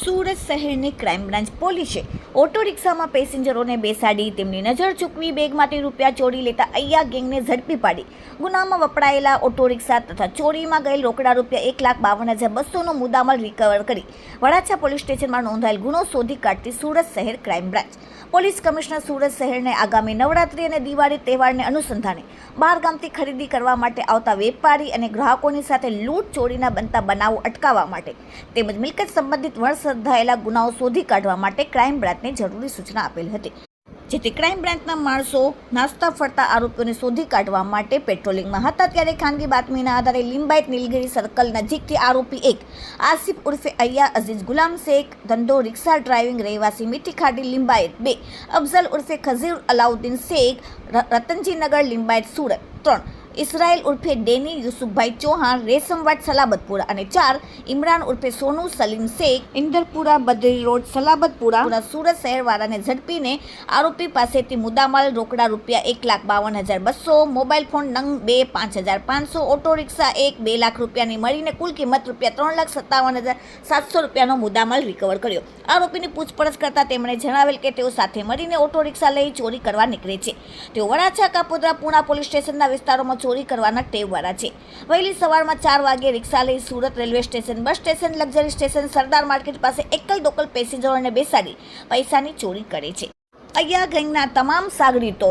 સુરત શહેરની crime branch પોલીસે auto રિક્ષામાં પેસેન્જરોને બેસાડી તેમની નજર ચૂકવી બેગમાંથી રૂપિયા ચોરી લેતા અયા ગેંગને ઝડપી પાડી. ગુનામાં વપરાયેલા ઓટો રિક્ષા તથા ચોરીમાં ગયેલ રોકડા રૂપિયા એક લાખ બાવન હજાર બસોનો મુદ્દામાલ રિકવર કરી વડાછા પોલીસ સ્ટેશનમાં નોંધાયેલ ગુનો શોધી કાઢતી સુરત શહેર crime branch. Police commissioner Surat શહેરને આગામી નવરાત્રી અને દિવાળી તહેવારને અનુસંધાને બહાર ગામથી ખરીદી કરવા માટે આવતા વેપારી અને ગ્રાહકોની સાથે લૂંટ ચોરીના બનતા બનાવો અટકાવવા માટે તેમજ મિલકત સંબંધિત વણસંધાયેલા ગુનાઓ શોધી કાઢવા માટે ક્રાઇમ બ્રાન્ચને જરૂરી સૂચના આપેલ હતી. જેથી ક્રાઇમ બ્રાન્ચના માણસો નાસ્તા ફરતા આરોપીઓને શોધી કાઢવા માટે પેટ્રોલિંગમાં હતા. ત્યારે ખાનગી બાતમીના આધારે લિંબાયત નીલગિરી સર્કલ નજીકથી આરોપી એક આસિફ ઉર્ફે અય્યા અઝીઝ ગુલામ શેખ, ધંધો, રિક્ષા ડ્રાઇવિંગ રહેવાસી મીઠી ખાડી લિંબાયત બે, અફઝલ ઉર્ફે ખઝીર અલાઉદ્દીન શેખ રતનજીનગર રતનજી લિંબાયત સુરત ત્રણ ઇસરાયેલ ઉર્ફે ડેની યુસુફભાઈ ચૌહાણ રેશમવાડ સલાબતપુરા અને ચાર ઇમરાન ઉર્ફે સોનુ સલીમ શેખ ઇન્દરપુરા બદરી રોડ સલાબતપુરા. સુરત શહેરવાળાને ઝડપીને આરોપી પાસેથી મુદ્દામાલ રોકડા રૂપિયા એક લાખ બાવન હજાર બસો મોબાઈલ ફોન નંગ બે પાંચ હજાર પાંચસો ઓટો રિક્ષા એક બે લાખ રૂપિયાની મળીને કુલ કિંમત રૂપિયા ત્રણ લાખ સત્તાવન હજાર સાતસો રૂપિયાનો મુદ્દામાલ રિકવર કર્યો. આરોપીની પૂછપરછ કરતા તેમણે જણાવેલ કે તેઓ સાથે મળીને ઓટો રિક્ષા લઈ ચોરી કરવા નીકળે છે. તેઓ વડાછા કાપોદ્રા પૂણા પોલીસ સ્ટેશનના વિસ્તારોમાં ચોરી કરવાના ટેવવાળા છે. વહેલી સવારમાં ચાર વાગે રિક્ષા લઈ Surat railway station, bus station, luxury station, Sardar market પાસે એકલ દોકલ પેસેન્જરોને બેસાડી પૈસાની ચોરી કરે છે. અહીંયા ગેંગના તમામ સાગરીતો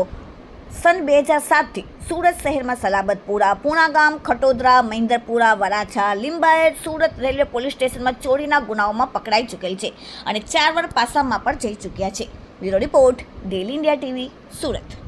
સન બે હજાર સાતથી સુરત શહેરમાં સલાબતપુરા, પૂણા ગામ, ખટોદરા, મહેન્દ્રપુરા, વરાછા, લિંબાયત, સુરત રેલવે પોલીસ સ્ટેશનમાં ચોરીના ગુનાઓમાં પકડાઈ ચૂકેલ છે અને ચાર વાર પાસામાં પણ જઈ ચૂક્યા છે. Bureau report, daily India TV, Surat.